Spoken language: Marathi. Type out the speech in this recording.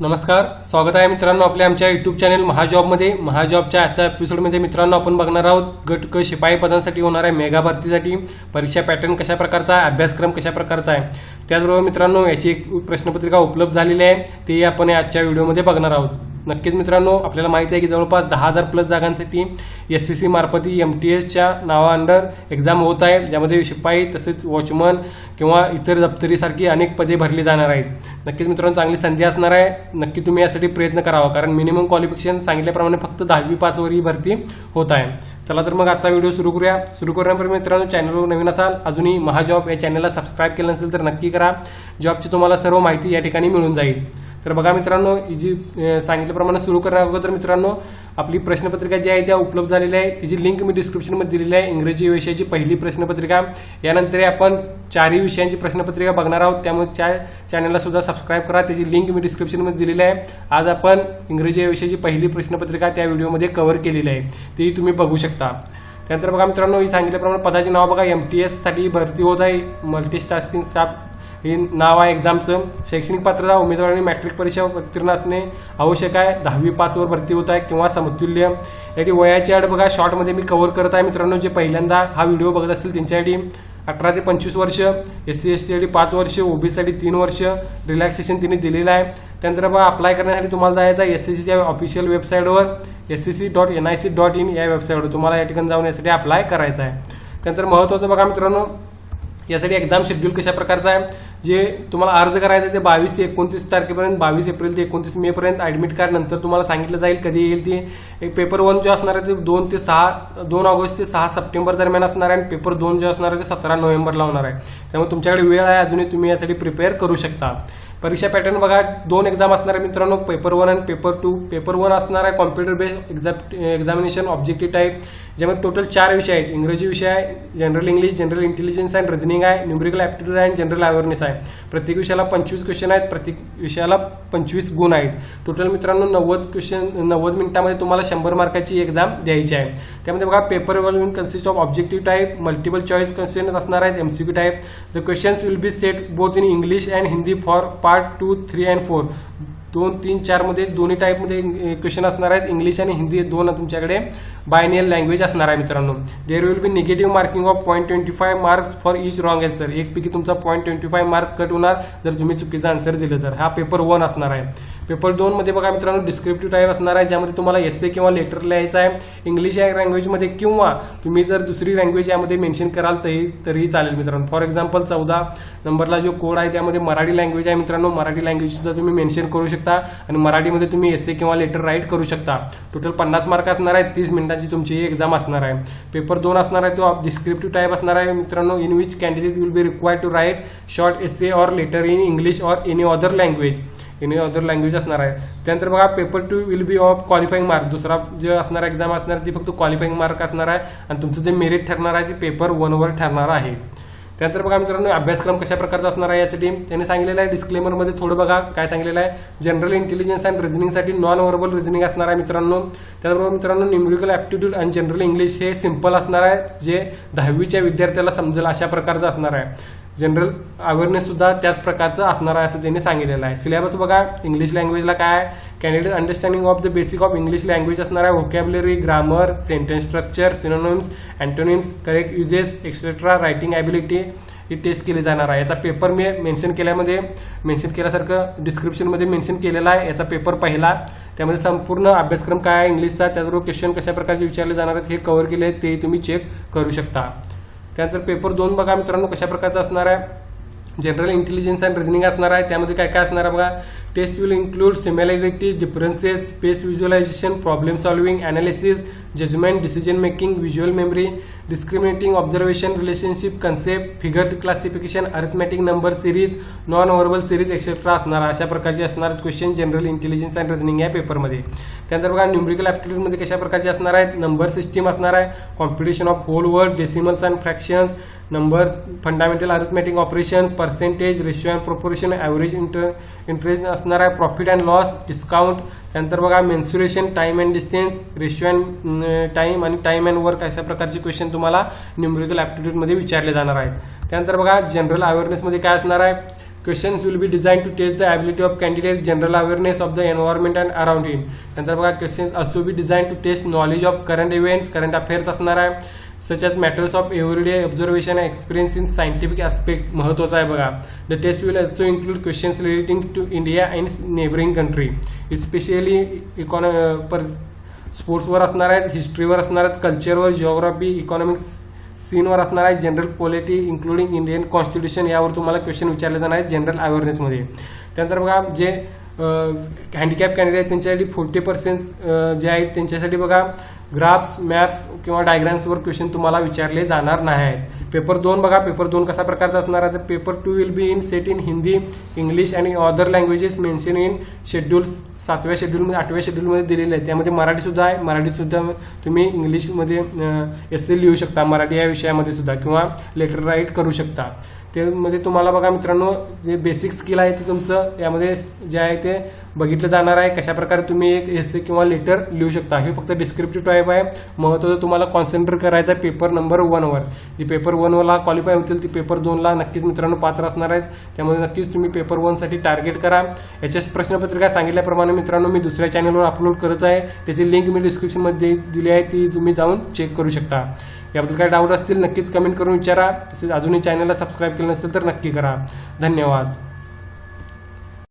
नमस्कार स्वागत आहे मित्रांनो आपल्या आमच्या युट्यूब चॅनल महाजॉबमध्ये महाजॉबच्या आजच्या एपिसोडमध्ये मित्रांनो आपण बघणार आहोत गट क शिपाई पदांसाठी होणाऱ्या मेगा भरतीसाठी. परीक्षा पॅटर्न कशा प्रकारचा आहे अभ्यासक्रम कशा प्रकारचा आहे. त्याचबरोबर मित्रांनो याची एक प्रश्नपत्रिका उपलब्ध झालेली आहे ते आपण आजच्या व्हिडिओमध्ये बघणार आहोत. नक्कीच मित्रांनो आपल्याला माहिती आहे की जवळपास दहा हजार प्लस जागांसाठी एस सी सी मार्फत एम टी एसच्या नावा अंडर एक्झाम होत आहे ज्यामध्ये शिपाई तसेच वॉचमन किंवा इतर दप्तरीसारखी अनेक पदे भरली जाणार आहेत. नक्कीच मित्रांनो चांगली संधी असणार आहे. नक्की तुम्ही यासाठी प्रयत्न करावा. कारण मिनिमम क्वालिफिकेशन सांगितल्याप्रमाणे फक्त दहावी पासवर ही भरती होत आहे. चला तर मग आजचा व्हिडिओ सुरू करूया. सुरू करण्यापूर्वी मित्रांनो चॅनलवर नवीन असाल अजूनही महाजॉब या चॅनलला सबस्क्राईब केलं नसेल तर नक्की करा. जॉबची तुम्हाला सर्व माहिती या ठिकाणी मिळून जाईल. तर बघा मित्रांनो ही जी सांगितल्याप्रमाणे सुरू करण्या अगोदर मित्रांनो आपली प्रश्नपत्रिका जी आहे त्या उपलब्ध झालेली आहे. तिची लिंक मी डिस्क्रिप्शनमध्ये दिलेली आहे. इंग्रजी विषयाची पहिली प्रश्नपत्रिका. यानंतर आपण चारही विषयांची प्रश्नपत्रिका बघणार आहोत. त्यामुळे त्या चॅनलला सुद्धा सबस्क्राईब करा. त्याची लिंक मी डिस्क्रिप्शनमध्ये दिलेली आहे. आज आपण इंग्रजी विषयाची पहिली प्रश्नपत्रिका त्या व्हिडिओमध्ये कव्हर केलेली आहे. तेही तुम्ही बघू शकता. त्यानंतर बघा मित्रांनो ही सांगितल्याप्रमाणे पदाचे नाव बघा. एम टी एससाठी भरती होत आहे. मल्टी मल्टीटास्किंग स्टाफ हे नाव आहे एक्झामचं शैक्षणिक पात्रता उमेदवारांनी मॅट्रिक परीक्षा उत्तीर्ण असणे आवश्यक आहे. दहावी पासवर भरती होत आहे किंवा समतुल्य. यासाठी वयाची अट बघा. शॉर्टमध्ये मी कव्हर करत आहे. मित्रांनो जे पहिल्यांदा हा व्हिडिओ बघत असतील त्यांच्यासाठी अठरा ते पंचवीस वर्ष एस सी एस टीसाठी पाच वर्ष ओबीसीसाठी तीन वर्ष रिलॅक्सेशन तिने दिलेलं आहे. त्यानंतर बघा अप्लाय करण्यासाठी तुम्हाला जायचं आहे एस सी सीच्या ऑफिशियल वेबसाईटवर S S C dot N I C dot in या वेबसाईटवर तुम्हाला या ठिकाणी जाऊन यासाठी अप्लाय करायचं आहे. त्यानंतर महत्त्वाचं बघा मित्रांनो यासाठी एक्झाम शेड्यूल कशा प्रकारचं आहे? जे तुम्हाला अर्ज करायचं आहे ते बावीस ते एकोणतीस तारखेपर्यंत बावीस एप्रिल ते एकोणतीस मे पर्यंत ऍडमिट कार्ड नंतर तुम्हाला सांगितलं जाईल कधी येईल ते. एक पेपर वन जो असणार आहे ते दोन ते सहा दोन ऑगस्ट ते सहा सप्टेंबर दरम्यान असणार आहे. आणि पेपर दोन जो असणार आहे ते सतरा नोव्हेंबरला होणार आहे. त्यामुळे तुमच्याकडे वेळ आहे अजूनही तुम्ही यासाठी प्रिपेअर करू शकता. परीक्षा पॅटर्न बघा दोन एक्झाम असणार आहे मित्रांनो. पेपर वन आणि पेपर टू पेपर वन असणार आहे computer based exam examination objective type ज्यामध्ये टोटल चार विषय आहेत. इंग्रजी विषय आहे general English general intelligence and reasoning आहे numerical aptitude and general awareness आहे. प्रत्येक विषयाला पंचवीस क्वेश्चन आहेत प्रत्येक विषयाला पंचवीस गुण आहेत. टोटल मित्रांनो नव्वद क्वेश्चन नव्वद मिनिटामध्ये तुम्हाला शंभर मार्काची एक्झाम द्यायची आहे. त्यामध्ये बघा paper will consist of objective type multiple choice question असणार आहेत MCQ type the questions will be set both in English and Hindi for part two three and four दोन तीन चारमध्ये दोन्ही टाईपमध्ये क्वेश्चन असणार आहेत. इंग्लिश आणि हिंदी हे दोन तुमच्याकडे बायनियल लँग्वेज असणार आहे मित्रांनो. There will be negative marking of point twenty five marks for each wrong answer एकपैकी तुमचा point twenty five mark cut होणार. जर तुम्ही चुकीचा आन्सर दिलं तर. हा पेपर वन असणार आहे. पेपर दोन मध्ये बघा मित्रांनो डिस्क्रिप्टिव्ह टाईप असणार आहे ज्यामध्ये तुम्हाला एस किंवा लेटर लिहायचं आहे. इंग्लिश या लँग्वेजमध्ये किंवा तुम्ही जर दुसरी लँग्वेज यामध्ये मेन्शन कराल तरी तरीही चालेल मित्रांनो. फॉर एक्झाम्पल चौदा नंबरला जो कोड आहे त्यामध्ये मराठी लँग्वेज आहे मित्रांनो. मराठी लँग्वेज सुद्धा तुम्ही मेन्शन करू शकता. आणि मराठीमध्ये तुम्ही एसे किंवा लेटर राईट करू शकता. टोटल पन्नास मार्क असणार आहे तीस मिनिटांची तुमची ही एक्झाम असणार आहे. पेपर दोन असणार आहे तो डिस्क्रिप्टिव्ह टाईप असणार आहे. मित्रांनो in which candidate will be required to write short essay or letter in English or any other language any other language असणार आहे. त्यानंतर बघा paper two will be of qualifying mark दुसरा जे असणार एक्झाम असणार ती फक्त क्वालिफाईंग मार्क असणार आहे. आणि तुमचं जे मेरिट ठरणार आहे ते पेपर वनवर ठरणार आहे. त्यानंतर बघा मित्रांनो अभ्यासक्रम कशा प्रकारचा असणार आहे यासाठी त्यांनी सांगितलेलं आहे डिस्क्लेमरमध्ये थोडं बघा काय सांगितलेलं आहे. जनरल इंटेलिजन्स अँड रिझनिंगसाठी नॉन वर्बल रिझनिंग असणार आहे मित्रांनो. त्याचबरोबर मित्रांनो न्युमरिकल ॲप्टिट्यूड आणि जनरल इंग्लिश हे सिंपल असणार आहे जे दहावीच्या विद्यार्थ्याला समजेल अशा प्रकारचं असणार आहे. जनरल अवेअरनेस सुद्धा त्याच प्रकारचं असणार आहे असं त्यांनी सांगितलेलं आहे. सिलेबस बघा इंग्लिश लँग्वेजला काय आहे? Candidate understanding of the basic of English language असणार आहे. Vocabulary grammar sentence structure synonyms antonyms correct uses et cetera writing ability ही टेस्ट केली जाणार आहे. याचा पेपर मी मेन्शन केल्यामध्ये मेन्शन केल्यासारखं डिस्क्रिप्शनमध्ये मेन्शन केलेला आहे. याचा पेपर पहिला. त्यामध्ये संपूर्ण अभ्यासक्रम काय आहे? इंग्लिशचा त्याचबरोबर क्वेश्चन कशा प्रकारचे विचारले जाणार आहेत? हे कव्हर केले आहेत. ते तुम्ही चेक करू शकता. त्यानंतर पेपर दोन बघा मित्रांनो कशा प्रकारचा असणार आहे. जनरल इंटेलिजन्स अँड रिझनिंग असणार आहे. त्यामध्ये काय काय असणार आहे बघा. Test will include similarities differences space visualisation problem solving analysis judgement decision making visual memory discriminating observation relationship concept figure classification arithmetic number series non verbal series et cetera असणार. अशा प्रकारचे असणार question general intelligence and reasoning या पेपरमध्ये त्यानंतर बघा न्यूमरिकल ॲप्टिट्यूडमध्ये कशा प्रकारचे असणार आहेत? नंबर सिस्टीम असणार आहे. Competition of whole word decimals and fractions numbers fundamental arithmetic operation percentage ratio and proportion average inter interest असणार आहे. प्रॉफिट अँड लॉस डिस्काउंट त्यानंतर बघा mensuration time and distance ratio and time आणि टाइम अँड वर्क अशा प्रकारचे क्वेश्चन तुम्हाला न्युमरिकल ॲप्टिट्यूडमध्ये विचारले जाणार आहेत. त्यानंतर बघा जनरल अवेअरनेसमध्ये काय असणार आहे? Questions will be design to test the ability of candidate general awareness of the environment and around him त्यानंतर बघा question also be design to test knowledge of current events current affairs असणार आहे. Such as matters of everyday observation and experience in scientific aspect महत्त्वाचा आहे बघा. The test will also include questions relating to India and neighbouring country specially इकॉनॉ पर स्पोर्ट्सवर असणार आहेत हिस्ट्रीवर असणार आहेत कल्चरवर जिओग्राफी इकॉनॉमिक्स सीनवर असणार आहे general polity including Indian constitution यावर तुम्हाला क्वेश्चन विचारले जाणार आहेत जनरल अवेअरनेसमध्ये त्यानंतर बघा जे हँडिकॅप कॅन्डिडेट त्यांच्यासाठी फोर्टी पर्सेंट जे आहेत त्यांच्यासाठी बघा ग्राफ्स मॅप्स किंवा डायग्राम्सवर क्वेश्चन तुम्हाला विचारले जाणार नाही आहेत पेपर दोन बघा पेपर दोन कसा प्रकारचा असणार आहे? तर paper two will be in set in Hindi English आणि other languages mention in schedule सातव्या शेड्यूलमध्ये आठव्या शेड्यूलमध्ये दिलेले आहे त्यामध्ये मराठी सुद्धा आहे. मराठी सुद्धा तुम्ही इंग्लिशमध्ये एस लिहू शकता मराठी या विषयामध्ये सुद्धा किंवा लेटर राईट करू शकता. त्यामध्ये म्हणजे तुम्हाला बघा मित्रांनो जे बेसिक स्किल आहे ते तुमचं यामध्ये जे आहे ते बघितलं जाणार आहे. कशाप्रकारे तुम्ही एक एस किंवा लेटर लिहू शकता हे फक्त डिस्क्रिप्टिव्ह टाईप आहे. महत्त्वाचं तुम्हाला कॉन्सन्ट्रेट करायचं आहे पेपर नंबर वनवर जे पेपर वनला क्वालिफाय होतील ती पेपर दोनला नक्कीच मित्रांनो पात्र असणार आहेत. त्यामुळे नक्कीच तुम्ही पेपर वनसाठी टार्गेट करा. याच्याच प्रश्नपत्रिका सांगितल्याप्रमाणे मित्रांनो मी दुसऱ्या चॅनलवर अपलोड करत आहे. त्याची लिंक मी डिस्क्रिप्शनमध्ये दिली आहे ती तुम्ही जाऊन चेक करू शकता. याबद्दल काही डाऊट असतील नक्कीच कमेंट करून विचारा. तसेच अजूनही चॅनलला सबस्क्राईब केलं नसेल तर नक्की करा. धन्यवाद.